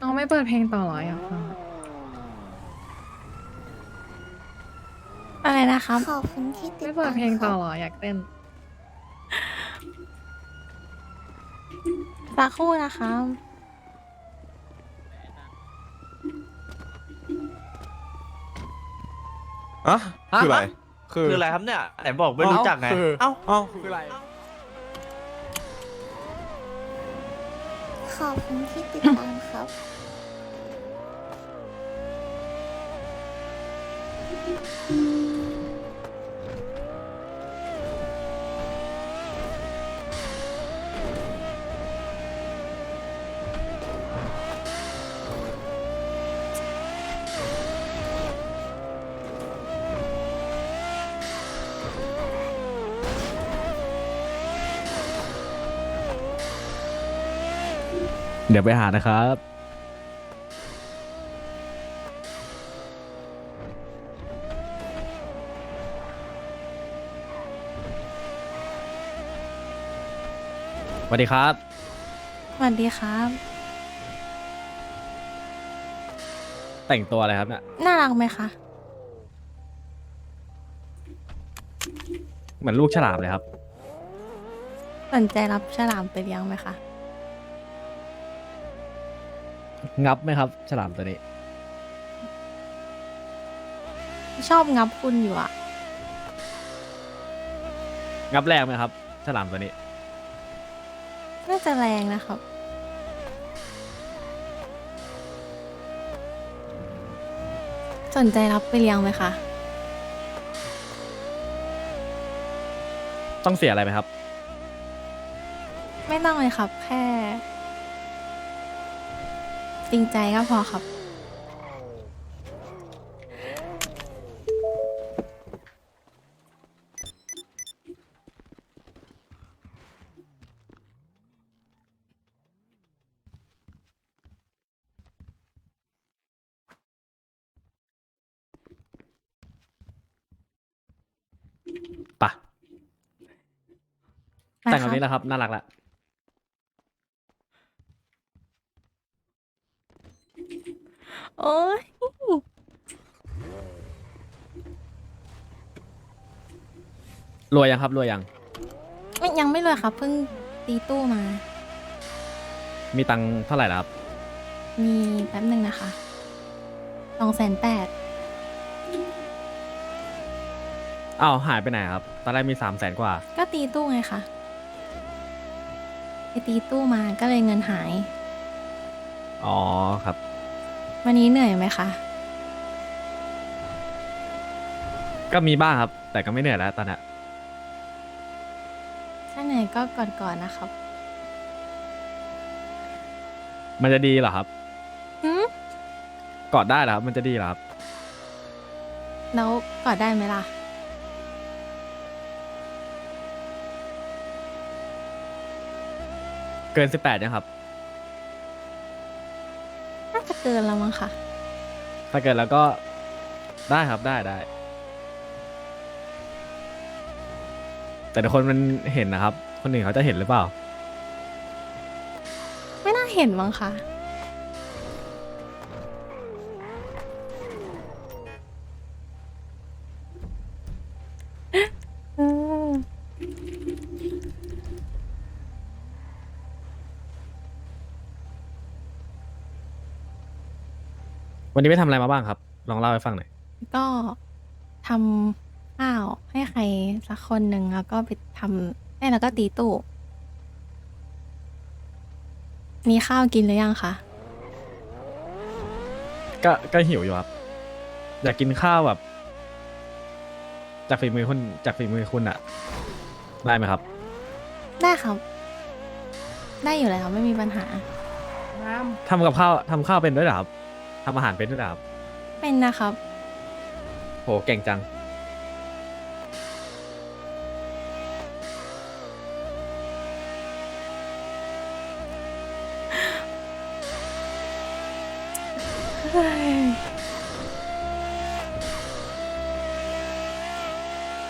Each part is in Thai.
น้องไม่เปิดเพลงต่อเหรออยากฟังอะอะไรนะครับ ขอบคุณที่ติดไม่ตามเปิดเพลงต่อครับเหรออยากเต้น สักครู่นะครับอะคืออะไรคืออะไรครับเนี่ยไหนบอกไม่รู้จักไงคือเอ้า เอ้าคืออะไร ขอบคุณที่ติดตามครับ เดี๋ยวไปหานะครับ สวัสดีครับ สวัสดีครับ แต่งตัวอะไรครับเนี่ย น่ารักไหมคะ เหมือนลูกฉลามเลยครับ สนใจรับฉลามไปเลี้ยงไหมคะ งับไหมครับ ฉลามตัวนี้ชอบงับคุณอยู่อะงับแรงไหมครับ ฉลามตัวนี้ น่าจะแรงนะครับ สนใจรับไปเลี้ยงไหมคะต้องเสียอะไรไหมครับ ไม่ต้องเลยครับ แค่ จริงใจก็พอครับ ปะไปแต่งแบบครับนี้แหละครับ น่ารักละ โอ้ยรวยยังครับรวยยัง ไม่ยังไม่เลยครับ เพิ่งตีตู้มา มีตังค์เท่าไหร่แล้วครับ มีแป๊บหนึ่งนะคะสองแสนแปดอ้าวหายไปไหนครับ ตอนแรกมีสามแสนกว่า ก็ตีตู้ไงคะไปตีตู้มาก็เลยเงินหาย อ๋อครับ วันนี้เหนื่อยไหมคะ ก็มีบ้างครับ แต่ก็ไม่เหนื่อยแล้วตอนเนี้ยถ้าเหนื่อยก็กอดก่อนนะครับมันจะดีเหรอครับ หืมกอดได้เหรอครับ มันจะดีเหรอครับ แล้วกอดได้ไหมล่ะ เกินสิบแปดยังครับน่าจะเกินแล้วมั้งค่ะ ถ้าเกิดแล้วก็ได้ครับได้ได้ แต่เดี๋ยวคนมันเห็นนะครับ คนอื่นเขาจะเห็นหรือเปล่า ไม่น่าเห็นมั้งคะ วันนี้ไปทำอะไรมาบ้างครับ ลองเล่าให้ฟังหน่อย ก็ทำข้าวให้ใครสักคนหนึ่งแล้วก็ไปทำเอ้ยแล้วก็ตีตู้ มีข้าวกินหรือยังคะก็ก็หิวอยู่ครับ อยากกินข้าวแบบ จากฝีมือคุณจากฝีมือคุณอะได้ไหมครับ ได้ครับ ได้อยู่แล้วไม่มีปัญหาทำกับข้าวทำข้าวเป็นด้วยเหรอครับ ทำอาหารเป็นด้วยเหรอครับเป็นนะครับ โหเก่งจัง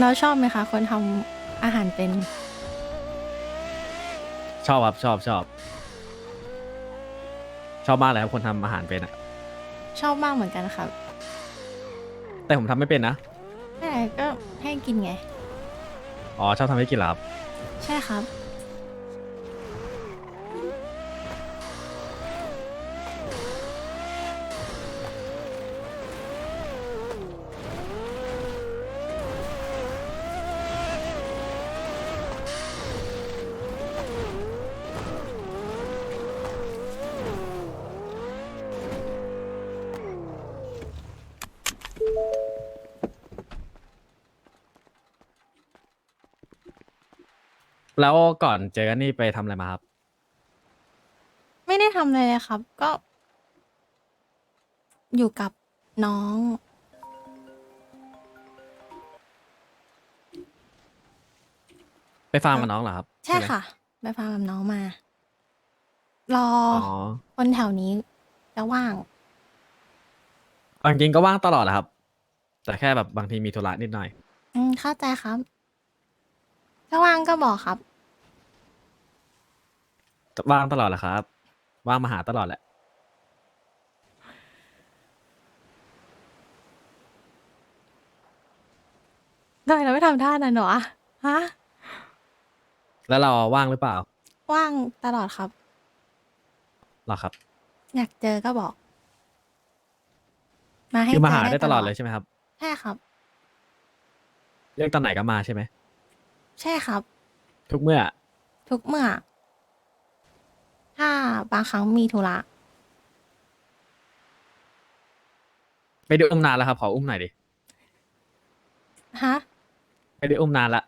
เราชอบไหมคะ คนทำอาหารเป็น ชอบครับชอบชอบ ชอบมากเลยครับคนทำอาหารเป็นอะ ชอบมากเหมือนกันครับแต่ผมทำไม่เป็นนะ แต่ก็ให้กินไง อ๋อ ชอบทำให้กินเหรอครับ ใช่ครับ แล้วก่อนเจอกันนี่ไปทำอะไรมาครับ ไม่ได้ทำอะไรเลยครับ ก็ อยู่กับน้อง ไปฟาร์มกับน้องเหรอครับใช่ไหมค่ะ ไปฟังกับน้องมา รออ๋อคนแถวนี้จะว่าง เอาจริงๆก็ว่างตลอดแหละครับ แต่แค่แบบบางทีมีธุระนิดหน่อย อืมเข้าใจครับ ถ้าว่างก็บอกครับ ว่างตลอดแหละครับ ว่างมาหาตลอดแหละ ทำไมเราไม่ทำท่านั้นหรอฮะ แล้วเราว่างหรือเปล่าว่างตลอดครับ หรอครับ อยากเจอก็บอก มาให้คือมาหาเจได้ตลอดเลยใช่ไหมครับใช่ครับ เรียกตอนไหนก็มาใช่ไหมใช่ครับ ทุกเมื่อ ทุกเมื่อถ้า บางครั้งมีธุระไปดูอุ้มนานแล้วครับ ขออุ้มหน่อยดิฮะ ไม่ได้อุ้มนานละ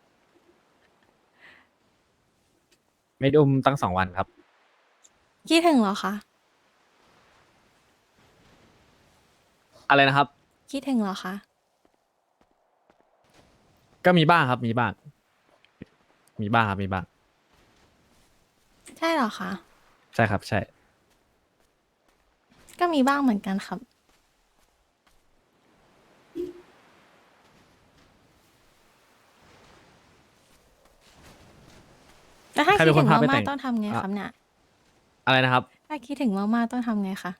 ไม่ได้อุ้มตั้งสองวันครับ คิดถึงเหรอคะ อะไรนะครับ คิดถึงเหรอคะ ก็มีบ้างครับ มีบ้าง มีบ้างครับมีบ้าง ใช่เหรอคะ ใช่ครับ ใช่ ก็มีบ้างเหมือนกันครับ แล้วถ้าใครคิเป็ดนคถึนงพาไปมาแต่กงๆต้องทำไงอะ ครับเนี่ย อะไรนะครับ ถ้าคิดถึงมากๆต้องทำไงคะ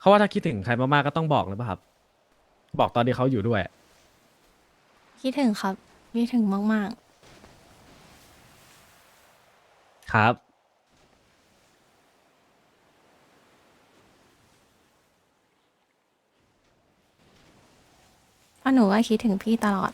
เขาว่าถ้าคิดถึงใครมากๆก็ต้องบอกหรือเปล่าครับ บอกตอนที่เขาอยู่ด้วย คิดถึงครับ คิดถึงมาก ครับ เพราะหนูก็คิดถึงพี่ตลอด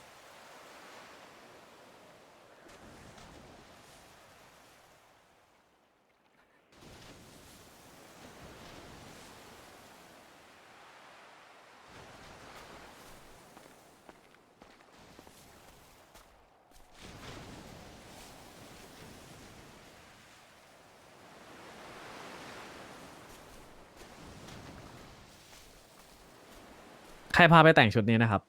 ใครพาไปแต่งชุดนี้นะครับ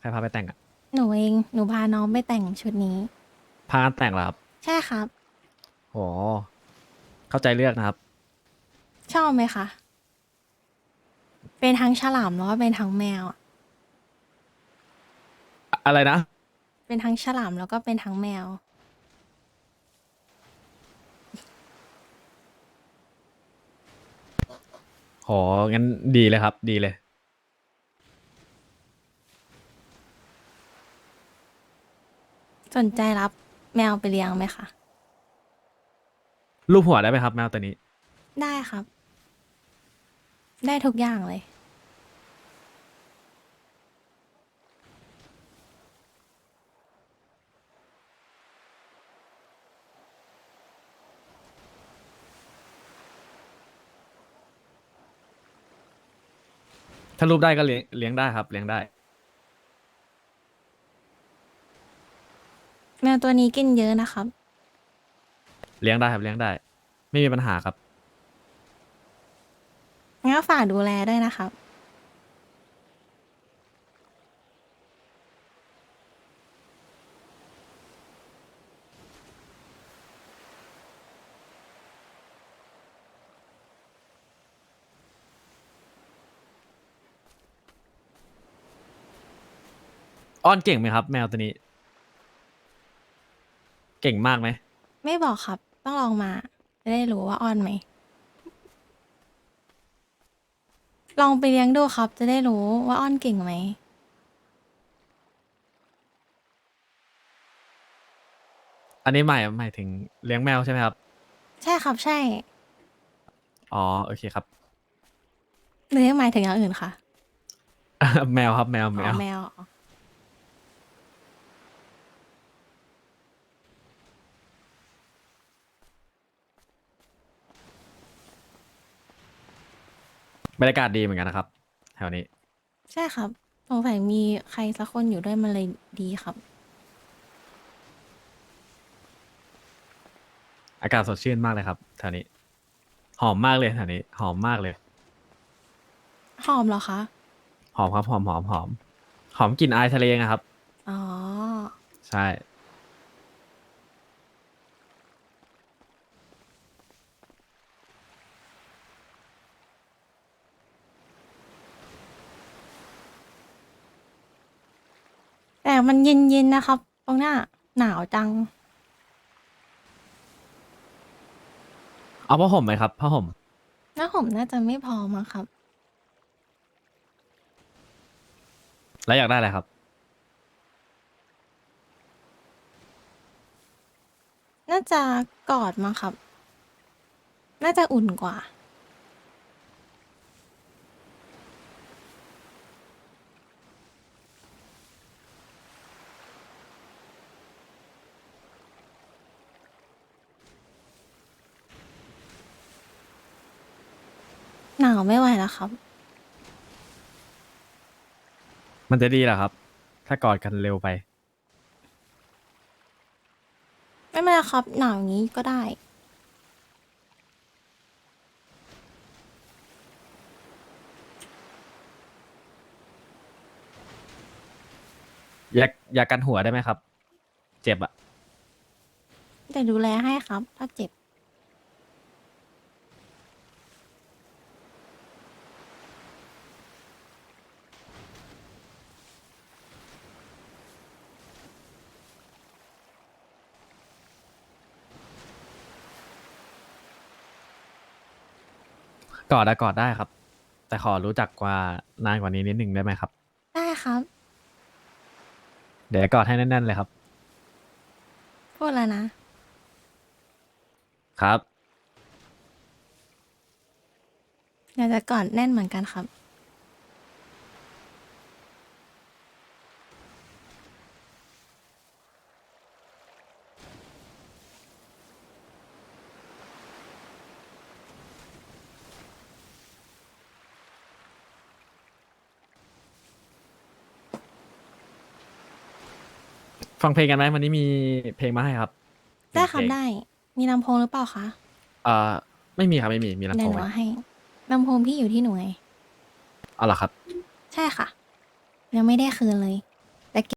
ใครพาไปแต่งอะหนูเองหนูพาน้องไปแต่งชุดนี้ พากันแต่งเหรอครับใช่ครับ โหเข้าใจเลือกนะครับ ชอบไหมคะเป็นทั้งฉลามแล้วก็เป็นทั้งแมวอะอะไรนะ เป็นทั้งฉลามแล้วก็เป็นทั้งแมว โหงั้นดีเลยครับ ดีเลย สนใจรับแมวไปเลี้ยงไหมคะ รูปหัวได้ไหมครับ แมวตัวนี้ ได้ครับ ได้ทุกอย่างเลย ถ้ารูปได้ก็เลี้ยงเลี้ยงได้ครับ เลี้ยงได้ แม วตัวนี้กินเยอะนะครับ เลี้ยงได้ครับเลี้ยงได้ ไม่มีปัญหาครับ งั้นก็ฝากดูแลด้วยนะครับ อ้อนเก่งไหมครับ แมวตัวนี้ เก่งมากไหมไม่บอกครับ ต้องลองมา จะได้รู้ว่าอ้อนไหม ลองไปเลี้ยงดูครับ จะได้รู้ว่าอ้อนเก่งไหม อันนี้หมายหมายถึงเลี้ยงแมวใช่ไหมครับ ใช่ครับใช่ อ๋อโอเคครับ หรือหมายถึงอย่างอื่นคะ แมวครับแมวแมอ๋อว แมวอ๋อ บรรยากาศดีเหมือนกันนะครับแถวนี้ ใช่ครับสงสัยมีใครสักคนอยู่ด้วยมันเลยดีครับ อากาศสดชื่นมากเลยครับแถวนี้ หอมมากเลยแถวนี้ หอมมากเลย หอมเหรอคะ หอมครับหอมหอมหอมหอมกลิ่นอายทะเลนะครับ อ๋อ ใช่ แต่มันเย็นๆนะครับ ตรงหน้า หนาวจัง เอาผ้าห่มไหมครับผ้าห่ม หน้าผมน่าจะไม่พอมั้งครับ แล้วอยากได้อะไรครับ น่าจะกอดมั้งครับ น่าจะอุ่นกว่า หนาวไม่ไหวแล้วครับ มันจะดีเหรอครับ ถ้ากอดกันเร็วไป ไม่เป็นไรครับ หนาวอย่างนี้ก็ได้ อยากอยากกันหัวได้ไหมครับ เจ็บอะแต่ดูแลให้ครับ ถ้าเจ็บ อดอะกอดได้ครับ แต่ขอรู้จักกว่านานกว่านี้นิดหนึ่งได้ไหมครับ ได้ครับ เดี๋ยวกอดให้แน่นๆเลยครับ พูดแล้วนะ ครับอยากจะกอดแน่นเหมือนกันครับ ฟังเพลงกันไหมวันนี้มีเพลงมาให้ครับได้ครับเพลงได้ มีลำโพงหรือเปล่าคะเอ่อไม่มีครับไม่มีมีลำเดี๋โพยวงหนูไหมเอาให้ลำโพงพี่อยู่ที่หนูไงเอาเหรอครับ ใช่ค่ะ ยังไม่ได้คืนเลย